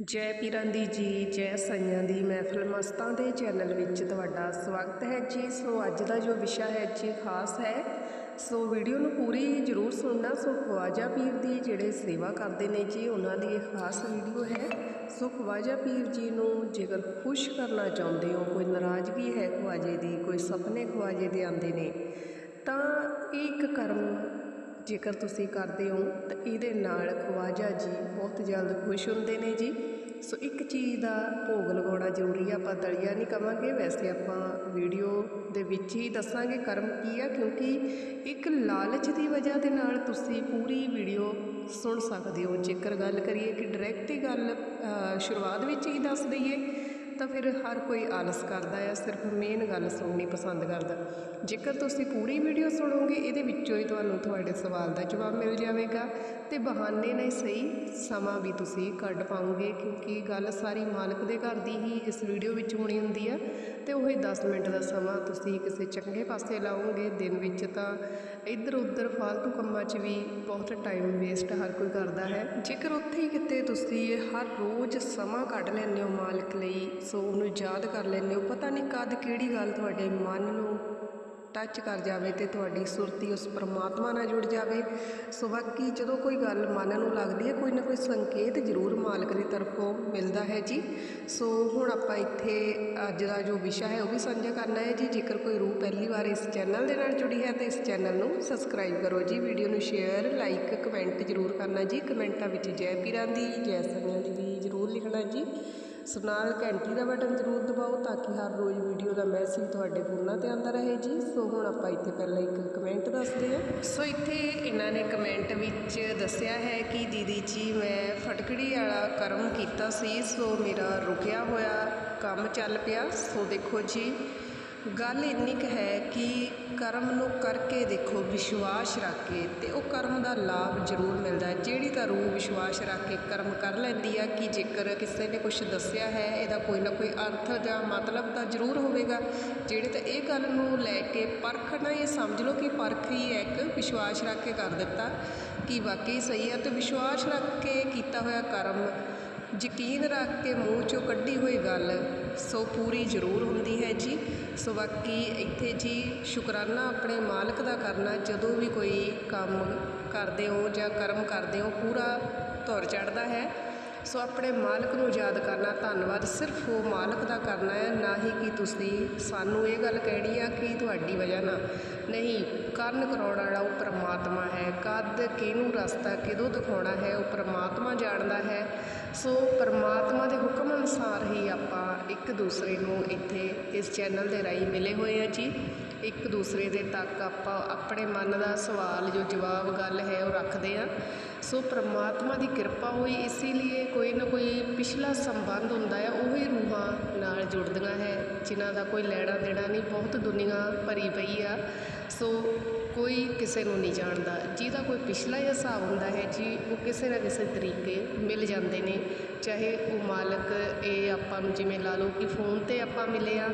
ਜੈ ਪੀਰਾਂ ਦੀ ਜੀ, ਜੈ ਸਾਈਆਂ ਦੀ ਮਹਿਫਲ ਮਸਤਾਂ ਦੇ ਚੈਨਲ ਵਿੱਚ ਤੁਹਾਡਾ ਸਵਾਗਤ ਹੈ ਜੀ। ਸੋ ਅੱਜ ਦਾ ਜੋ ਵਿਸ਼ਾ ਹੈ ਜੀ ਖਾਸ ਹੈ। ਸੋ ਵੀਡੀਓ ਨੂੰ ਪੂਰੀ ਜ਼ਰੂਰ ਸੁਣਨਾ। ਸੋ ਖਵਾਜਾ ਪੀਰ ਦੀ ਜਿਹੜੇ ਸੇਵਾ ਕਰਦੇ ਨੇ ਜੀ, ਉਹਨਾਂ ਦੀ ਇਹ ਖਾਸ ਵੀਡੀਓ ਹੈ। ਸੋ ਖਵਾਜਾ ਪੀਰ ਜੀ ਨੂੰ ਜੇਕਰ ਖੁਸ਼ ਕਰਨਾ ਚਾਹੁੰਦੇ ਹੋ, ਕੋਈ ਨਾਰਾਜ਼ਗੀ ਹੈ ਖਵਾਜੇ ਦੀ, ਕੋਈ ਸੁਪਨੇ ਖਵਾਜੇ ਦੇ ਆਉਂਦੇ ਨੇ, ਤਾਂ ਇਹ ਇੱਕ ਕਰਮ ਜੇਕਰ ਤੁਸੀਂ ਕਰਦੇ ਹੋ ਤਾਂ ਇਹਦੇ ਨਾਲ ਖਵਾਜਾ ਜੀ ਬਹੁਤ ਜਲਦ ਖੁਸ਼ ਹੁੰਦੇ ਨੇ ਜੀ। ਸੋ ਇੱਕ ਚੀਜ਼ ਦਾ ਭੋਗ ਲਗਾਉਣਾ ਜ਼ਰੂਰੀ ਆ, ਆਪਾਂ ਦਲੀਆ ਨਹੀਂ ਕਵਾਂਗੇ ਵੈਸੇ ਆਪਾਂ ਵੀਡੀਓ ਦੇ ਵਿੱਚ ਹੀ ਦੱਸਾਂਗੇ ਕਰਮ ਕੀ ਆ, ਕਿਉਂਕਿ ਇੱਕ ਲਾਲਚ ਦੀ ਵਜ੍ਹਾ ਦੇ ਨਾਲ ਤੁਸੀਂ ਪੂਰੀ ਵੀਡੀਓ ਸੁਣ ਸਕਦੇ ਹੋ। ਜੇਕਰ ਗੱਲ ਕਰੀਏ ਕਿ ਡਾਇਰੈਕਟ ਹੀ ਗੱਲ ਸ਼ੁਰੂਆਤ ਵਿੱਚ ਹੀ ਦੱਸ ਦਈਏ ਤਾਂ ਫਿਰ ਹਰ ਕੋਈ ਆਲਸ ਕਰਦਾ ਆ, ਸਿਰਫ ਮੇਨ ਗੱਲ ਸੁਣਨੀ ਪਸੰਦ ਕਰਦਾ। ਜੇਕਰ ਤੁਸੀਂ ਪੂਰੀ ਵੀਡੀਓ ਸੁਣੋਗੇ, ਇਹਦੇ ਵਿੱਚੋਂ ਹੀ ਤੁਹਾਨੂੰ ਤੁਹਾਡੇ ਸਵਾਲ ਦਾ ਜਵਾਬ ਮਿਲ ਜਾਵੇਗਾ ਤੇ ਬਹਾਨੇ ਨਹੀਂ ਸਹੀ ਸਮਾਂ ਵੀ ਤੁਸੀਂ ਕੱਢ ਪਾਓਗੇ, ਕਿਉਂਕਿ ਗੱਲ ਸਾਰੀ ਮਾਲਕ ਦੇ ਘਰ ਦੀ ਹੀ ਇਸ ਵੀਡੀਓ ਵਿੱਚ ਹੋਣੀ ਹੁੰਦੀ ਹੈ ਤੇ ਉਹੀ 10 ਮਿੰਟ ਦਾ ਸਮਾਂ ਤੁਸੀਂ ਕਿਸੇ ਚੰਗੇ ਪਾਸੇ ਲਾਓਗੇ। ਦਿਨ ਵਿੱਚ ਤਾਂ ਇੱਧਰ ਉੱਧਰ ਫालतू ਕੰਮਾਂ 'ਚ ਵੀ ਬਹੁਤ ਟਾਈਮ ਵੇਸਟ ਹਰ ਕੋਈ ਕਰਦਾ ਹੈ। ਜੇਕਰ ਉੱਥੇ ਹੀ ਕਿਤੇ ਤੁਸੀਂ ਹਰ ਰੋਜ਼ ਸਮਾਂ ਕੱਢ ਲੈਂਦੇ ਹੋ ਮਾਲਕ ਲਈ ਸੋ ਉਹਨੂੰ ਯਾਦ ਕਰ ਲੈਂਦੇ ਹੋ। ਪਤਾ ਨਹੀਂ ਕਦ ਕਿਹੜੀ ਗੱਲ ਤੁਹਾਡੇ ਮਨ ਨੂੰ ਟੱਚ ਕਰ ਜਾਵੇ ਤੇ ਤੁਹਾਡੀ ਸੁਰਤੀ ਉਸ ਪਰਮਾਤਮਾ ਨਾਲ ਜੁੜ ਜਾਵੇ। ਸੋ ਬਾਕੀ ਜਦੋਂ ਕੋਈ ਗੱਲ ਮਨ ਨੂੰ ਲੱਗਦੀ ਹੈ, ਕੋਈ ਨਾ ਕੋਈ ਸੰਕੇਤ ਜ਼ਰੂਰ ਮਾਲਕ ਦੀ ਤਰਫੋਂ ਮਿਲਦਾ ਹੈ ਜੀ। ਸੋ ਹੁਣ ਆਪਾਂ ਇੱਥੇ ਅੱਜ ਦਾ ਜੋ ਵਿਸ਼ਾ ਹੈ, ਉਹ ਵੀ ਸਾਂਝਾ ਕਰਨਾ ਹੈ ਜੀ। ਜੇਕਰ ਕੋਈ ਰੂਹ ਪਹਿਲੀ ਵਾਰ ਇਸ ਚੈਨਲ ਦੇ ਨਾਲ ਜੁੜੀ ਹੈ, ਤਾਂ ਇਸ ਚੈਨਲ ਨੂੰ ਸਬਸਕ੍ਰਾਈਬ ਕਰੋ ਜੀ। ਵੀਡੀਓ ਨੂੰ ਸ਼ੇਅਰ ਲਾਈਕ ਕਮੈਂਟ ਜ਼ਰੂਰ ਕਰਨਾ ਜੀ। ਕਮੈਂਟਾਂ ਵਿੱਚ ਜੈ ਪੀਰਾਂ ਦੀ, ਜੈ ਸੰਗਿਆਂ ਦੀ ਜ਼ਰੂਰ ਲਿਖਣਾ ਜੀ। ਸੋ ਨਾਲ ਘੰਟੀ ਦਾ ਬਟਨ ਜ਼ਰੂਰ ਦਬਾਓ ਤਾਂ ਕਿ ਹਰ ਰੋਜ਼ ਵੀਡੀਓ ਦਾ ਮੈਸੇਜ ਤੁਹਾਡੇ ਫੋਨਾਂ ਤੇ ਆਉਂਦਾ ਰਹੇ ਜੀ। ਸੋ ਹੁਣ ਆਪਾਂ ਇੱਥੇ ਪਹਿਲਾਂ ਇੱਕ ਕਮੈਂਟ ਦੱਸਦੇ ਹਾਂ। ਸੋ ਇੱਥੇ ਇਹਨਾਂ ਨੇ ਕਮੈਂਟ ਵਿੱਚ ਦੱਸਿਆ ਹੈ ਕਿ ਦੀਦੀ ਜੀ, ਮੈਂ ਫਟਕੜੀ ਵਾਲਾ ਕਰਮ ਕੀਤਾ ਸੀ, ਸੋ ਮੇਰਾ ਰੁਕਿਆ ਹੋਇਆ ਕੰਮ ਚੱਲ ਪਿਆ। ਸੋ ਦੇਖੋ ਜੀ ਗੱਲ ਇੰਨੀ ਕੁ ਹੈ ਕਿ ਕਰਮ ਨੂੰ ਕਰਕੇ ਦੇਖੋ ਵਿਸ਼ਵਾਸ ਰੱਖ ਕੇ ਅਤੇ ਉਹ ਕਰਮ ਦਾ ਲਾਭ ਜ਼ਰੂਰ ਮਿਲਦਾ ਜਿਹੜੀ ਤਾਂ ਰੂਹ ਵਿਸ਼ਵਾਸ ਰੱਖ ਕੇ ਕਰਮ ਕਰ ਲੈਂਦੀ ਆ ਕਿ ਜੇਕਰ ਕਿਸੇ ਨੇ ਕੁਛ ਦੱਸਿਆ ਹੈ, ਇਹਦਾ ਕੋਈ ਨਾ ਕੋਈ ਅਰਥ ਜਾਂ ਮਤਲਬ ਤਾਂ ਜ਼ਰੂਰ ਹੋਵੇਗਾ। ਜਿਹੜੇ ਤਾਂ ਇਹ ਗੱਲ ਨੂੰ ਲੈ ਕੇ ਪਰਖਣਾ ਇਹ ਸਮਝ ਲਓ ਕਿ ਪਰਖ ਹੀ ਹੈ ਇੱਕ ਵਿਸ਼ਵਾਸ ਰੱਖ ਕੇ ਕਰ ਦਿੱਤਾ ਕਿ ਵਾਕਈ ਸਹੀ ਹੈ ਅਤੇ ਵਿਸ਼ਵਾਸ ਰੱਖ ਕੇ ਕੀਤਾ ਹੋਇਆ ਕਰਮ ਯਕੀਨ ਰੱਖ ਕੇ ਮੂੰਹ ਚੋਂ ਕੱਢੀ ਹੋਈ ਗੱਲ ਸੋ ਪੂਰੀ ਜ਼ਰੂਰ ਹੁੰਦੀ ਹੈ ਜੀ। ਸੋ ਬਾਕੀ ਇੱਥੇ ਜੀ ਸ਼ੁਕਰਾਨਾ ਆਪਣੇ ਮਾਲਕ ਦਾ ਕਰਨਾ, ਜਦੋਂ ਵੀ ਕੋਈ ਕੰਮ ਕਰਦੇ ਹੋ ਜਾਂ ਕਰਮ ਕਰਦੇ ਹੋ, ਪੂਰਾ ਧੁਰ ਚੜਦਾ ਹੈ। ਸੋ ਆਪਣੇ ਮਾਲਕ ਨੂੰ ਯਾਦ ਕਰਨਾ, ਧੰਨਵਾਦ। ਸਿਰਫ ਉਹ ਮਾਲਕ ਦਾ ਕਰਨਾ ਹੈ, ਨਾ ਹੀ ਕਿ ਤੁਸੀਂ, ਸਾਨੂੰ ਇਹ ਗੱਲ ਕਹਿਣੀ ਆ ਕਿ ਤੁਹਾਡੀ ਵਜ੍ਹਾ ਨਾਲ। ਨਹੀਂ ਕਰਨ ਕਰਾਉਣ ਵਾਲਾ ਉਹ ਪ੍ਰਮਾਤਮਾ ਹੈ। ਕਦ ਕਿਹਨੂੰ ਰਸਤਾ ਕਿਦੋਂ ਦਿਖਾਉਣਾ ਹੈ, ਉਹ ਪ੍ਰਮਾਤਮਾ ਜਾਣਦਾ ਹੈ। ਸੋ ਪਰਮਾਤਮਾ ਦੇ ਹੁਕਮ ਅਨੁਸਾਰ ਹੀ ਆਪਾਂ ਇੱਕ ਦੂਸਰੇ ਨੂੰ ਇੱਥੇ ਇਸ ਚੈਨਲ ਦੇ ਰਾਹੀਂ ਮਿਲੇ ਹੋਏ ਆ ਜੀ। ਇੱਕ ਦੂਸਰੇ ਦੇ ਤੱਕ ਆਪਾਂ ਆਪਣੇ ਮਨ ਦਾ ਸਵਾਲ, ਜੋ ਜਵਾਬ, ਗੱਲ ਹੈ ਉਹ ਰੱਖਦੇ ਆ ਸੋ ਪ੍ਰਮਾਤਮਾ ਦੀ ਕਿਰਪਾ ਹੋਈ ਇਸੇ ਲਈ ਕੋਈ ਨਾ ਕੋਈ ਪਿਛਲਾ ਸੰਬੰਧ ਹੁੰਦਾ ਹੈ, ਉਹੀ ਰੂਹਾਂ ਨਾਲ ਜੁੜਦੀਆਂ ਹੈ, ਜਿਨ੍ਹਾਂ ਦਾ ਕੋਈ ਲੈਣਾ ਦੇਣਾ ਨਹੀਂ, ਬਹੁਤ ਦੁਨੀਆ ਭਰੀ ਪਈ ਆ। ਸੋ ਕੋਈ ਕਿਸੇ ਨੂੰ ਨਹੀਂ ਜਾਣਦਾ। ਜਿਹਦਾ ਕੋਈ ਪਿਛਲਾ ਹੀ ਹਿਸਾਬ ਹੁੰਦਾ ਹੈ ਜੀ, ਉਹ ਕਿਸੇ ਨਾ ਕਿਸੇ ਤਰੀਕੇ ਮਿਲ ਜਾਂਦੇ ਨੇ। ਚਾਹੇ ਉਹ ਮਾਲਕ, ਇਹ ਆਪਾਂ ਨੂੰ ਜਿਵੇਂ ਲਾ ਲਓ ਕਿ ਫੋਨ ਤੇ ਆਪਾਂ ਮਿਲੇ ਆ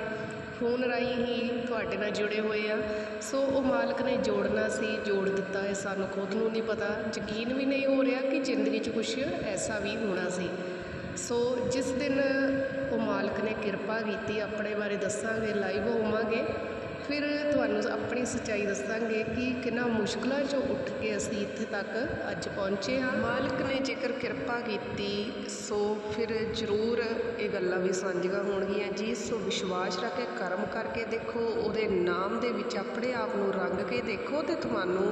ਫੋਨ ਰਾਹੀਂ ਹੀ ਤੁਹਾਡੇ ਨਾਲ ਜੁੜੇ ਹੋਏ ਆ ਸੋ ਉਹ ਮਾਲਕ ਨੇ ਜੋੜਨਾ ਸੀ, ਜੋੜ ਦਿੱਤਾ ਹੈ, ਸਾਨੂੰ ਖੁਦ ਨੂੰ ਨਹੀਂ ਪਤਾ। ਯਕੀਨ ਵੀ ਨਹੀਂ ਹੋ ਰਿਹਾ ਕਿ ਜ਼ਿੰਦਗੀ 'ਚ ਕੁਝ ਐਸਾ ਵੀ ਹੋਣਾ ਸੀ। ਸੋ ਜਿਸ ਦਿਨ ਉਹ ਮਾਲਕ ਨੇ ਕਿਰਪਾ ਕੀਤੀ, ਆਪਣੇ ਬਾਰੇ ਦੱਸਾਂਗੇ ਲਾਈਵ ਹੋਵਾਂਗੇ। ਫਿਰ ਤੁਹਾਨੂੰ ਆਪਣੀ ਸੱਚਾਈ ਦੱਸਾਂਗੇ ਕਿ ਕਿੰਨਾ ਮੁਸ਼ਕਲਾਂ 'ਚੋਂ ਉੱਠ ਕੇ ਅਸੀਂ ਇੱਥੇ ਤੱਕ ਅੱਜ ਪਹੁੰਚੇ ਹਾਂ। ਮਾਲਕ ਨੇ ਜੇਕਰ ਕਿਰਪਾ ਕੀਤੀ, ਸੋ ਫਿਰ ਜ਼ਰੂਰ ਇਹ ਗੱਲਾਂ ਵੀ ਸਾਂਝੀਆਂ ਹੋਣਗੀਆਂ। ਜੀ, ਸੋ ਵਿਸ਼ਵਾਸ ਰੱਖ ਕੇ, ਕਰਮ ਕਰਕੇ ਦੇਖੋ, ਉਹਦੇ ਨਾਮ ਦੇ ਵਿੱਚ ਆਪਣੇ ਆਪ ਨੂੰ ਰੰਗ ਕੇ ਦੇਖੋ ਤੇ ਤੁਹਾਨੂੰ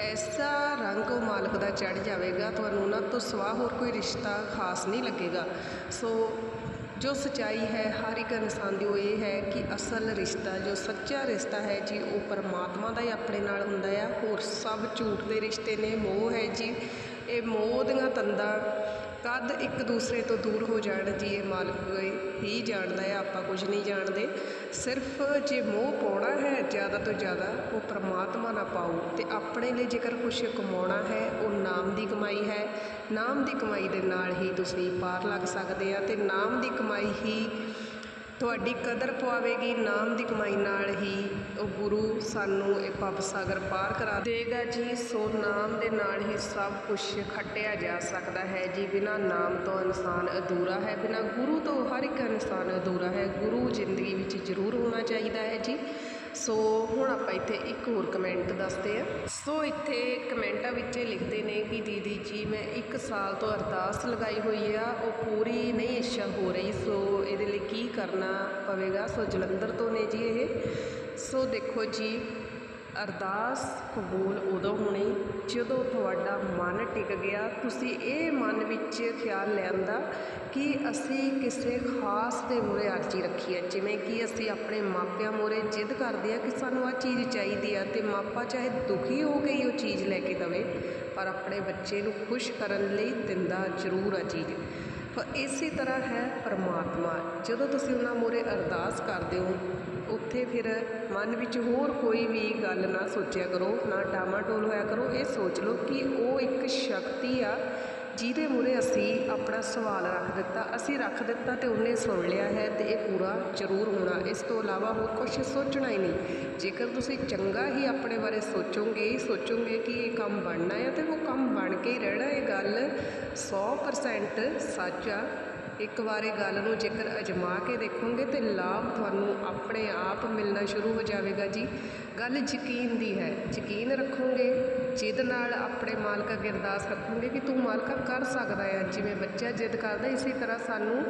ਐਸਾ ਰੰਗ ਉਹ ਮਾਲਕ ਦਾ ਚੜ ਜਾਵੇਗਾ, ਤੁਹਾਨੂੰ ਉਹਨਾਂ ਤੋਂ ਸਿਵਾ ਹੋਰ ਕੋਈ ਰਿਸ਼ਤਾ ਖਾਸ ਨਹੀਂ ਲੱਗੇਗਾ। ਸੋ ਜੋ ਸਚਾਈ ਹੈ, ਹਰ ਇੱਕ ਇਨਸਾਨ ਦੀ ਉਹ ਇਹ ਹੈ ਕਿ ਅਸਲ ਰਿਸ਼ਤਾ, ਜੋ ਸੱਚਾ ਰਿਸ਼ਤਾ ਹੈ ਜੀ, ਉਹ ਪਰਮਾਤਮਾ ਦਾ ਹੀ ਆਪਣੇ ਨਾਲ ਹੁੰਦਾ ਆ। ਹੋਰ ਸਭ ਝੂਠ ਦੇ ਰਿਸ਼ਤੇ ਨੇ, ਮੋਹ ਹੈ ਜੀ। ਇਹ ਮੋਹ ਦੀਆਂ ਤੰਦਾਂ ਕਦ ਇੱਕ ਦੂਸਰੇ ਤੋਂ ਦੂਰ ਹੋ ਜਾਣ ਜੀ, ਇਹ ਮਾਲਕ ਹੀ ਜਾਣਦਾ ਹੈ ਆਪਾਂ ਕੁਝ ਨਹੀਂ ਜਾਣਦੇ। ਸਿਰਫ ਜੇ ਮੋਹ ਪਾਉਣਾ ਹੈ, ਜ਼ਿਆਦਾ ਤੋਂ ਜ਼ਿਆਦਾ ਉਹ ਪ੍ਰਮਾਤਮਾ ਨਾ ਪਾਓ ਤੇ ਆਪਣੇ ਲਈ ਜੇਕਰ ਕੁਝ ਕਮਾਉਣਾ ਹੈ, ਉਹ ਨਾਮ ਦੀ ਕਮਾਈ ਹੈ ਨਾਮ ਦੀ ਕਮਾਈ ਦੇ ਨਾਲ ਹੀ ਤੁਸੀਂ ਪਾਰ ਲੱਗ ਸਕਦੇ ਆ ਤੇ ਨਾਮ ਦੀ ਕਮਾਈ ਹੀ ਤੁਹਾਡੀ ਕਦਰ ਪਵਾਵੇਗੀ। ਨਾਮ ਦੀ ਕਮਾਈ ਨਾਲ ਹੀ ਉਹ ਗੁਰੂ ਸਾਨੂੰ ਇਹ ਪੱਪ ਸਾਗਰ ਪਾਰ ਕਰਾ ਦੇਗਾ ਜੀ। ਸੋ ਨਾਮ ਦੇ ਨਾਲ ਹੀ ਸਭ ਕੁਝ ਖੱਟਿਆ ਜਾ ਸਕਦਾ ਹੈ ਜੀ। ਬਿਨਾ ਨਾਮ ਤੋਂ ਇਨਸਾਨ ਅਧੂਰਾ ਹੈ, ਬਿਨਾ ਗੁਰੂ ਤੋਂ ਹਰ ਇੱਕ ਇਨਸਾਨ ਅਧੂਰਾ ਹੈ। ਗੁਰੂ ਜ਼ਿੰਦਗੀ ਵਿੱਚ ਜ਼ਰੂਰ ਹੋਣਾ ਚਾਹੀਦਾ ਹੈ ਜੀ। ਸੋ ਹੁਣ ਆਪਾਂ ਇੱਥੇ ਇੱਕ ਹੋਰ ਕਮੈਂਟ ਦੱਸਦੇ ਆ ਸੋ ਇੱਥੇ ਕਮੈਂਟਾਂ ਵਿੱਚ ਇਹ ਲਿਖਦੇ ਨੇ ਕਿ ਦੀਦੀ ਜੀ, ਮੈਂ 1 ਸਾਲ ਤੋਂ ਅਰਦਾਸ ਲਗਾਈ ਹੋਈ ਆ, ਉਹ ਪੂਰੀ ਨਹੀਂ ਇੱਛਾ ਹੋ ਰਹੀ, ਸੋ ਇਹਦੇ ਲਈ ਕੀ ਕਰਨਾ ਪਵੇਗਾ? ਸੋ ਜਲੰਧਰ ਤੋਂ ਨੇ ਜੀ ਇਹ। ਸੋ ਦੇਖੋ ਜੀ ਅਰਦਾਸ ਕਬੂਲ ਉਦੋਂ ਹੋਣੀ ਜਦੋਂ ਤੁਹਾਡਾ ਮਨ ਟਿਕ ਗਿਆ। ਤੁਸੀਂ ਇਹ ਮਨ ਵਿੱਚ ਖਿਆਲ ਲਿਆਂਦਾ ਕਿ ਅਸੀਂ ਕਿਸੇ ਖਾਸ ਦੇ ਮੂਹਰੇ ਅਰਜ਼ੀ ਰੱਖੀ ਹੈ। ਜਿਵੇਂ ਕਿ ਅਸੀਂ ਆਪਣੇ ਮਾਪਿਆਂ ਮੂਹਰੇ ਜਿੱਦ ਕਰਦੇ ਆ ਕਿ ਸਾਨੂੰ ਆ ਚੀਜ਼ ਚਾਹੀਦੀ ਆ ਤੇ ਮਾਪਾ ਚਾਹੇ ਦੁਖੀ ਹੋ ਕੇ ਹੀ ਉਹ ਚੀਜ਼ ਲੈ ਕੇ ਦਵੇ, ਪਰ ਆਪਣੇ ਬੱਚੇ ਨੂੰ ਖੁਸ਼ ਕਰਨ ਲਈ ਦਿੰਦਾ ਜ਼ਰੂਰ ਆ ਚੀਜ਼। ਇਸੇ ਤਰ੍ਹਾਂ ਹੈ ਪਰਮਾਤਮਾ। ਜਦੋਂ ਤੁਸੀਂ ਉਹਨਾਂ ਮੂਹਰੇ ਅਰਦਾਸ ਕਰਦੇ ਹੋ, ਉੱਥੇ ਫਿਰ ਮਨ ਵਿੱਚ ਹੋਰ ਕੋਈ ਵੀ ਗੱਲ ਨਾ ਸੋਚਿਆ ਕਰੋ, ਨਾ ਟਾਮਾਟੋਲ ਹੋਇਆ ਕਰੋ। ਇਹ ਸੋਚ ਲਓ ਕਿ ਉਹ ਇੱਕ ਸ਼ਕਤੀ ਆ ਜਿਹਦੇ ਮੂਹਰੇ ਅਸੀਂ ਆਪਣਾ ਸਵਾਲ ਰੱਖ ਦਿੱਤਾ, ਅਸੀਂ ਰੱਖ ਦਿੱਤਾ ਤੇ ਉਹਨੇ ਸੁਣ ਲਿਆ ਹੈ ਤੇ ਇਹ ਪੂਰਾ ਜ਼ਰੂਰ ਹੋਣਾ। ਇਸ ਤੋਂ ਇਲਾਵਾ ਹੋਰ ਕੁਝ ਸੋਚਣਾ ਹੀ ਨਹੀਂ। ਜੇਕਰ ਤੁਸੀਂ ਚੰਗਾ ਹੀ ਆਪਣੇ ਬਾਰੇ ਸੋਚੋਗੇ ਸੋਚੋਗੇ ਕਿ ਇਹ ਕੰਮ ਬਣਨਾ ਹੈ ਤੇ ਉਹ ਕੰਮ ਬਣ ਕੇ ਹੀ ਰਹਿਣਾ, ਇਹ ਗੱਲ 100% ਸੱਚ ਆ। ਇੱਕ ਵਾਰ ਇਹ ਗੱਲ ਨੂੰ ਜੇਕਰ ਅਜਮਾ ਕੇ ਦੇਖੋਗੇ ਤੇ ਲਾਭ ਤੁਹਾਨੂੰ ਆਪਣੇ ਆਪ ਮਿਲਣਾ ਸ਼ੁਰੂ ਹੋ ਜਾਵੇਗਾ ਜੀ। ਗੱਲ ਯਕੀਨ ਦੀ ਹੈ। ਯਕੀਨ ਰੱਖੋਗੇ ਜਿੱਦ ਨਾਲ ਆਪਣੇ ਮਾਲਕ ਅੱਗੇ ਅਰਦਾਸ ਰੱਖਾਂਗੇ ਕਿ ਤੂੰ ਮਾਲਕਾ ਕਰ ਸਕਦਾ ਹੈ। ਜਿਵੇਂ ਬੱਚਾ ਜਿੱਦ ਕਰਦਾ, ਇਸੇ ਤਰ੍ਹਾਂ ਸਾਨੂੰ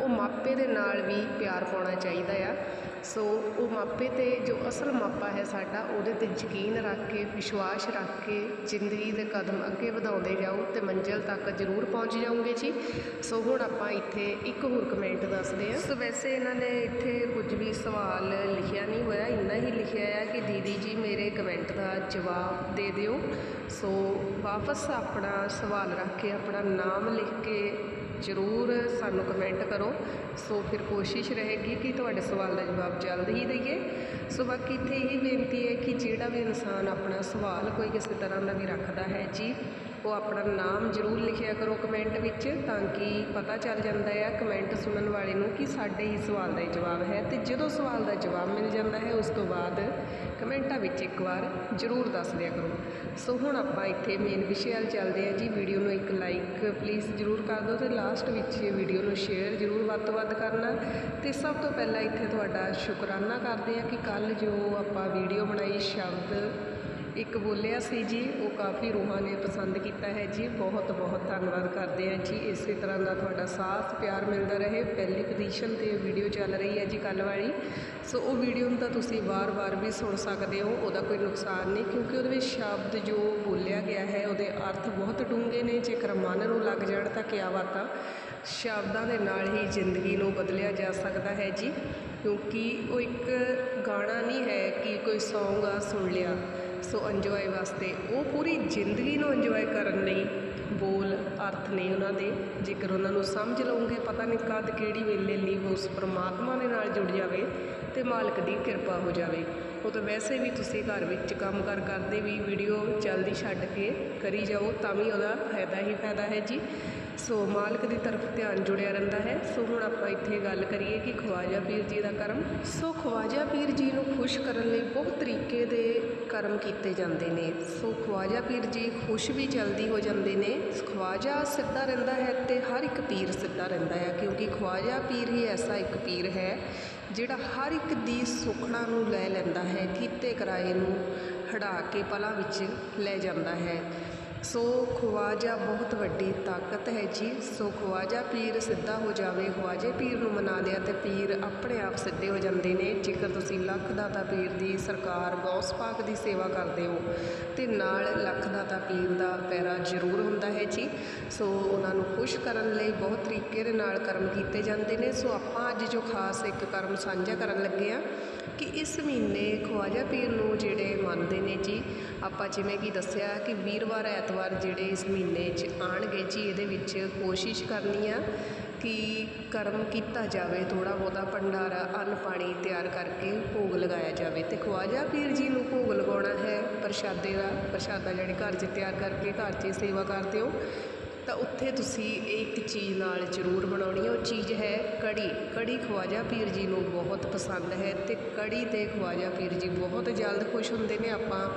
ਉਹ ਮਾਪੇ ਦੇ ਨਾਲ ਵੀ ਪਿਆਰ ਪਾਉਣਾ ਚਾਹੀਦਾ ਆ। ਸੋ ਉਹ ਮਾਪੇ ਤੇ ਜੋ ਅਸਲ ਮਾਪਾ ਹੈ ਸਾਡਾ, ਉਹਦੇ ਤੇ ਯਕੀਨ ਰੱਖ ਕੇ, ਵਿਸ਼ਵਾਸ ਰੱਖ ਕੇ, ਜ਼ਿੰਦਗੀ ਦੇ ਕਦਮ ਅੱਗੇ ਵਧਾਉਂਦੇ ਜਾਓ ਅਤੇ ਮੰਜ਼ਿਲ ਤੱਕ ਜ਼ਰੂਰ ਪਹੁੰਚ ਜਾਓਗੇ ਜੀ। ਸੋ ਹੁਣ ਆਪਾਂ ਇੱਥੇ ਇੱਕ ਹੋਰ ਕਮੈਂਟ ਦੱਸਦੇ ਹਾਂ। ਸੋ ਵੈਸੇ ਇਹਨਾਂ ਨੇ ਇੱਥੇ ਕੁਝ ਵੀ ਸਵਾਲ ਲਿਖਿਆ ਨਹੀਂ ਹੋਇਆ, ਇੰਨਾ ਹੀ ਲਿਖਿਆ ਹੈ ਕਿ ਦੀਦੀ ਜੀ ਮੇਰੇ ਕਮੈਂਟ ਦਾ ਜਵਾਬ ਦੇ ਦਿਓ। ਸੋ ਵਾਪਸ ਆਪਣਾ ਸਵਾਲ ਰੱਖ ਕੇ, ਆਪਣਾ ਨਾਮ ਲਿਖ ਕੇ ਜ਼ਰੂਰ ਸਾਨੂੰ ਕਮੈਂਟ ਕਰੋ। ਸੋ ਫਿਰ ਕੋਸ਼ਿਸ਼ ਰਹੇਗੀ ਕਿ ਤੁਹਾਡੇ ਸਵਾਲ ਦਾ ਜਵਾਬ ਜਲਦ ਹੀ ਦਈਏ। ਸੋ ਬਾਕੀ ਇੱਥੇ ਇਹ ਬੇਨਤੀ ਹੈ ਕਿ ਜਿਹੜਾ ਵੀ ਇਨਸਾਨ ਆਪਣਾ ਸਵਾਲ ਕੋਈ ਕਿਸੇ ਤਰ੍ਹਾਂ ਦਾ ਵੀ ਰੱਖਦਾ ਹੈ ਜੀ ਉਹ ਆਪਣਾ ਨਾਮ ਜ਼ਰੂਰ ਲਿਖਿਆ ਕਰੋ ਕਮੈਂਟ ਵਿੱਚ ਤਾਂ ਕਿ ਪਤਾ ਚੱਲ ਜਾਂਦਾ ਹੈ ਕਮੈਂਟ ਸੁਣਨ ਵਾਲੇ ਨੂੰ ਕਿ ਸਾਡੇ ਹੀ ਸਵਾਲ ਦਾ ਹੀ ਜਵਾਬ ਹੈ ਤੇ ਜਦੋਂ ਸਵਾਲ ਦਾ ਜਵਾਬ ਮਿਲ ਜਾਂਦਾ ਹੈ, ਉਸ ਤੋਂ ਬਾਅਦ ਕਮੈਂਟਾਂ ਵਿੱਚ ਇੱਕ ਵਾਰ ਜ਼ਰੂਰ ਦੱਸ ਦਿਆ ਕਰੋ। ਸੋ ਹੁਣ ਆਪਾਂ ਇੱਥੇ ਮੇਨ ਵਿਸ਼ੇ ਵੱਲ ਚੱਲਦੇ ਹਾਂ ਜੀ। ਵੀਡੀਓ ਨੂੰ ਇੱਕ ਲਾਈਕ ਪਲੀਜ਼ ਜ਼ਰੂਰ ਕਰ ਦਿਓ ਤੇ ਲਾਸਟ ਵਿੱਚ ਵੀਡੀਓ ਨੂੰ ਸ਼ੇਅਰ ਜ਼ਰੂਰ ਵੱਧ ਤੋਂ ਵੱਧ ਕਰਨਾ। ਤੇ ਸਭ ਤੋਂ ਪਹਿਲਾਂ ਇੱਥੇ ਤੁਹਾਡਾ ਸ਼ੁਕਰਾਨਾ ਕਰਦੇ ਹਾਂ ਕਿ ਕੱਲ ਜੋ ਆਪਾਂ ਵੀਡੀਓ ਬਣਾਈ ਸ਼ਬਦ ਇੱਕ ਬੋਲਿਆ ਸੀ ਜੀ, ਉਹ ਕਾਫੀ ਰੂਹਾਂ ਨੇ ਪਸੰਦ ਕੀਤਾ ਹੈ ਜੀ। ਬਹੁਤ ਬਹੁਤ ਧੰਨਵਾਦ ਕਰਦੇ ਹਾਂ ਜੀ। ਇਸੇ ਤਰ੍ਹਾਂ ਦਾ ਤੁਹਾਡਾ ਸਾਥ, ਪਿਆਰ ਮਿਲਦਾ ਰਹੇ। ਪਹਿਲੀ ਪੋਜੀਸ਼ਨ ਤੇ ਵੀਡੀਓ ਚੱਲ ਰਹੀ ਹੈ ਜੀ ਕੱਲ ਵਾਲੀ। ਸੋ ਉਹ ਵੀਡੀਓ ਨੂੰ ਤਾਂ ਤੁਸੀਂ ਵਾਰ-ਵਾਰ ਵੀ ਸੁਣ ਸਕਦੇ ਹੋ, ਉਹਦਾ ਕੋਈ ਨੁਕਸਾਨ ਨਹੀਂ, ਕਿਉਂਕਿ ਉਹਦੇ ਵਿੱਚ ਸ਼ਬਦ ਜੋ ਬੋਲਿਆ ਗਿਆ ਹੈ, ਉਹਦੇ ਅਰਥ ਬਹੁਤ ਡੂੰਘੇ ਨੇ। ਜੇਕਰ ਮਨ ਨੂੰ ਲੱਗ ਜਾਣ ਤਾਂ ਕਿਆ ਬਾਤਾਂ ਸ਼ਬਦਾਂ ਦੇ ਨਾਲ ਹੀ ਜ਼ਿੰਦਗੀ ਨੂੰ ਬਦਲਿਆ ਜਾ ਸਕਦਾ ਹੈ ਜੀ। ਕਿਉਂਕਿ ਉਹ ਇੱਕ ਗਾਣਾ ਨਹੀਂ ਹੈ ਕਿ ਕੋਈ ਸੌਂਗ ਆ ਸੁਣ ਲਿਆ। ਸੋ ਇੰਜੋਏ ਵਾਸਤੇ ਉਹ ਪੂਰੀ ਜ਼ਿੰਦਗੀ ਨੂੰ ਇੰਜੋਏ ਕਰਨ ਲਈ ਬੋਲ ਅਰਥ ਨੇ ਉਹਨਾਂ ਦੇ। ਜੇਕਰ ਉਹਨਾਂ ਨੂੰ ਸਮਝ ਲਓਗੇ, ਪਤਾ ਨਹੀਂ ਕਦ ਕਿਹੜੀ ਵੇਲੇ ਲਈ ਉਸ ਪਰਮਾਤਮਾ ਦੇ ਨਾਲ ਜੁੜ ਜਾਵੇ ਤੇ ਮਾਲਕ ਦੀ ਕਿਰਪਾ ਹੋ ਜਾਵੇ। ਉਹ ਤਾਂ ਵੈਸੇ ਵੀ ਤੁਸੀਂ ਘਰ ਵਿੱਚ ਕੰਮ ਕਰ ਕਰਦੇ ਵੀ ਵੀਡੀਓ ਜਲਦੀ ਛੱਡ ਕੇ ਕਰੀ ਜਾਓ, ਤਾਂ ਵੀ ਉਹਦਾ ਫਾਇਦਾ ਹੀ ਫਾਇਦਾ ਹੈ ਜੀ। ਸੋ ਮਾਲਕ ਦੀ ਤਰਫ ਧਿਆਨ ਜੁੜਿਆ ਰਹਿੰਦਾ ਹੈ। ਸੋ ਹੁਣ ਆਪਾਂ ਇੱਥੇ ਗੱਲ ਕਰੀਏ ਕਿ ਖਵਾਜਾ ਪੀਰ ਜੀ ਦਾ ਕਰਮ। ਸੋ ਖਵਾਜਾ ਪੀਰ ਜੀ ਨੂੰ ਖੁਸ਼ ਕਰਨ ਲਈ ਬਹੁਤ ਤਰੀਕੇ ਦੇ ਕਰਮ ਕੀਤੇ ਜਾਂਦੇ ਨੇ। ਸੋ ਖਵਾਜਾ ਪੀਰ ਜੀ ਖੁਸ਼ ਵੀ ਜਲਦੀ ਹੋ ਜਾਂਦੇ ਨੇ। ਖਵਾਜਾ ਸਿੱਧਾ ਰਹਿੰਦਾ ਹੈ ਤੇ ਹਰ ਇੱਕ ਪੀਰ ਸਿੱਧਾ ਰਹਿੰਦਾ ਹੈ, ਕਿਉਂਕਿ ਖਵਾਜਾ ਪੀਰ ਹੀ ਐਸਾ ਇੱਕ ਪੀਰ ਹੈ, ਜਿਹੜਾ ਹਰ ਇੱਕ ਦੀ ਸੁਖਣਾ ਨੂੰ ਲੈ ਲੈਂਦਾ ਹੈ ਕੀਤੇ ਕਰਾਏ ਨੂੰ ਹੜਾ ਕੇ ਪਲਾਂ ਵਿੱਚ ਲੈ ਜਾਂਦਾ ਹੈ। ਸੋ ਖਵਾਜਾ ਬਹੁਤ ਵੱਡੀ ਤਾਕਤ ਹੈ ਜੀ। ਸੋ ਖਵਾਜਾ ਪੀਰ ਸਿੱਧਾ ਹੋ ਜਾਵੇ, ਖਵਾਜੇ ਪੀਰ ਨੂੰ ਮਨਾ ਲਿਆ ਤੇ ਪੀਰ ਆਪਣੇ ਆਪ ਸਿੱਧੇ ਹੋ ਜਾਂਦੇ ਨੇ। ਜੇਕਰ ਤੁਸੀਂ ਲੱਖ ਦਾਤਾ ਪੀਰ ਦੀ ਸਰਕਾਰ ਗੌਸ ਪਾਕ ਦੀ ਸੇਵਾ ਕਰਦੇ ਹੋ, ਤੇ ਨਾਲ ਲੱਖ ਦਾਤਾ ਪੀਰ ਦਾ ਪੈਰਾ ਜ਼ਰੂਰ ਹੁੰਦਾ ਹੈ ਜੀ। ਸੋ ਉਹਨਾਂ ਨੂੰ ਖੁਸ਼ ਕਰਨ ਲਈ ਬਹੁਤ ਤਰੀਕੇ ਦੇ ਨਾਲ ਕਰਮ ਕੀਤੇ ਜਾਂਦੇ ਨੇ। ਸੋ ਆਪਾਂ ਅੱਜ ਜੋ ਖਾਸ ਇੱਕ ਕਰਮ ਸਾਂਝਾ ਕਰਨ ਲੱਗੇ ਆ ਕਿ ਇਸ ਮਹੀਨੇ ਖਵਾਜਾ ਪੀਰ ਨੂੰ ਜਿਹੜੇ ਮੰਨਦੇ ਨੇ ਜੀ, ਆਪਾਂ ਜਿਵੇਂ ਕਿ ਦੱਸਿਆ ਕਿ ਵੀਰਵਾਰ, ਐਤਵਾਰ ਜਿਹੜੇ ਇਸ ਮਹੀਨੇ 'ਚ ਆਣਗੇ ਜੀ, ਇਹਦੇ ਵਿੱਚ ਕੋਸ਼ਿਸ਼ ਕਰਨੀ ਆ ਕਿ ਕਰਮ ਕੀਤਾ ਜਾਵੇ ਥੋੜਾ ਬਹੁਤਾ ਭੰਡਾਰਾ, ਅੰਨ ਪਾਣੀ ਤਿਆਰ ਕਰਕੇ ਭੋਗ ਲਗਾਇਆ ਜਾਵੇ। ਤੇ ਖਵਾਜਾ ਪੀਰ ਜੀ ਨੂੰ ਭੋਗ ਲਗਾਉਣਾ ਹੈ ਪ੍ਰਸ਼ਾਦੇ ਦਾ, ਪ੍ਰਸ਼ਾਦਾ ਜਿਹੜੇ ਘਰ 'ਚ ਤਿਆਰ ਕਰਕੇ ਘਰ 'ਚ ਸੇਵਾ ਕਰਦੇ ਹੋ। ਤਾਂ ਉੱਥੇ ਤੁਸੀਂ ਇੱਕ ਚੀਜ਼ ਨਾਲ ਜ਼ਰੂਰ ਬਣਾਉਣੀ ਹੈ ਉਹ ਚੀਜ਼ ਹੈ ਕੜੀ। ਕੜੀ ਖਵਾਜਾ ਪੀਰ ਜੀ ਨੂੰ ਬਹੁਤ ਪਸੰਦ ਹੈ ਅਤੇ ਕੜੀ ਤੇ ਖਵਾਜਾ ਪੀਰ ਜੀ ਬਹੁਤ ਜਲਦ ਖੁਸ਼ ਹੁੰਦੇ ਨੇ। ਆਪਾਂ,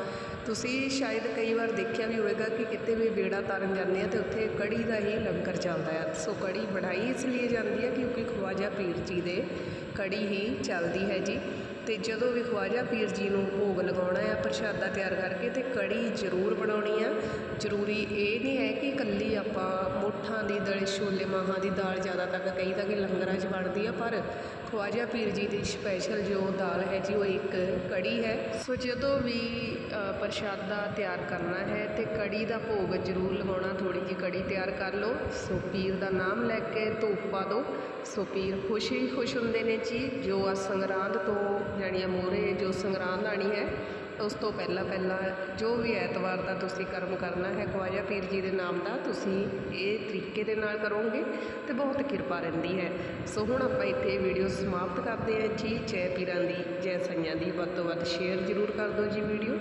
ਤੁਸੀਂ ਸ਼ਾਇਦ ਕਈ ਵਾਰ ਦੇਖਿਆ ਵੀ ਹੋਵੇਗਾ ਕਿ ਕਿਤੇ ਵੀ ਵਿਹੜਾ ਤਾਰਨ ਜਾਂਦੇ ਆ ਤੇ ਉੱਥੇ ਕੜੀ ਦਾ ਹੀ ਲੰਗਰ ਚੱਲਦਾ ਹੈ ਸੋ ਕੜੀ ਬਣਾਈ ਇਸ ਲਈ ਜਾਂਦੀ ਹੈ ਕਿਉਂਕਿ ਖਵਾਜਾ ਪੀਰ ਜੀ ਦੇ ਕੜੀ ਹੀ ਚੱਲਦੀ ਹੈ ਜੀ। ਤੇ ਜਦੋਂ ਵੀ ਖਵਾਜਾ ਪੀਰ ਜੀ ਨੂੰ ਭੋਗ ਲਗਾਉਣਾ ਆ ਪ੍ਰਸ਼ਾਦਾ ਤਿਆਰ ਕਰਕੇ ਤੇ ਕੜੀ ਜ਼ਰੂਰ ਬਣਾਉਣੀ ਆ। ਜ਼ਰੂਰੀ ਇਹ ਨਹੀਂ ਹੈ ਕਿ ਇਕੱਲੀ ਆਪਾਂ ਮੋਠਾਂ ਦੀ ਦਲ ਛੋਲੇ ਮਾਹਾਂ ਦੀ ਦਾਲ ਜ਼ਿਆਦਾ ਤੱਕ ਕਈ ਤਾਂ ਕਿ ਲੰਗਰਾਂ 'ਚ ਬਣਦੀ ਆ, ਪਰ ਖਵਾਜਾ ਪੀਰ ਜੀ ਦੀ ਸਪੈਸ਼ਲ ਜੋ ਦਾਲ ਹੈ ਜੀ, ਉਹ ਇੱਕ ਕੜੀ ਹੈ। ਸੋ ਜਦੋਂ ਵੀ ਪ੍ਰਸ਼ਾਦਾ ਤਿਆਰ ਕਰਨਾ ਹੈ, ਤੇ ਕੜੀ ਦਾ ਭੋਗ ਜ਼ਰੂਰ ਲਗਾਉਣਾ ਥੋੜੀ ਜਿਹੀ ਕੜੀ ਤਿਆਰ ਕਰ ਲਓ। ਸੋ ਪੀਰ ਦਾ ਨਾਮ ਲੈ ਕੇ ਧੂਪ ਪਾ ਦਿਓ ਸੋ ਪੀਰ ਖੁਸ਼ ਹੀ ਖੁਸ਼ ਹੁੰਦੇ ਨੇ ਜੀ, ਜੋ ਆ ਸੰਗਰਾਂਦ ਤੋਂ, ਜਾਣੀ ਆ ਮੋਰੇ ਜੋ ਸੰਗਰਾਂਦ ਆਣੀ ਹੈ ਉਸ ਤੋਂ ਪਹਿਲਾਂ ਪਹਿਲਾਂ ਜੋ ਵੀ ਐਤਵਾਰ ਦਾ ਤੁਸੀਂ ਕਰਮ ਕਰਨਾ ਹੈ, ਖਵਾਜਾ ਪੀਰ ਜੀ ਦੇ ਨਾਮ ਦਾ, ਤੁਸੀਂ ਇਹ ਤਰੀਕੇ ਦੇ ਨਾਲ ਕਰੋਗੇ ਤੇ ਬਹੁਤ ਕਿਰਪਾ ਰਹਿੰਦੀ ਹੈ। ਸੋ ਹੁਣ ਆਪਾਂ ਇੱਥੇ ਵੀਡੀਓ ਸਮਾਪਤ ਕਰਦੇ ਹਾਂ ਜੀ। ਜੈ ਪੀਰਾਂ ਦੀ, ਜੈ ਸਈਆਂ ਦੀ ਵੱਧ ਤੋਂ ਵੱਧ ਸ਼ੇਅਰ ਜ਼ਰੂਰ ਕਰ ਦਿਓ ਜੀ ਵੀਡੀਓ।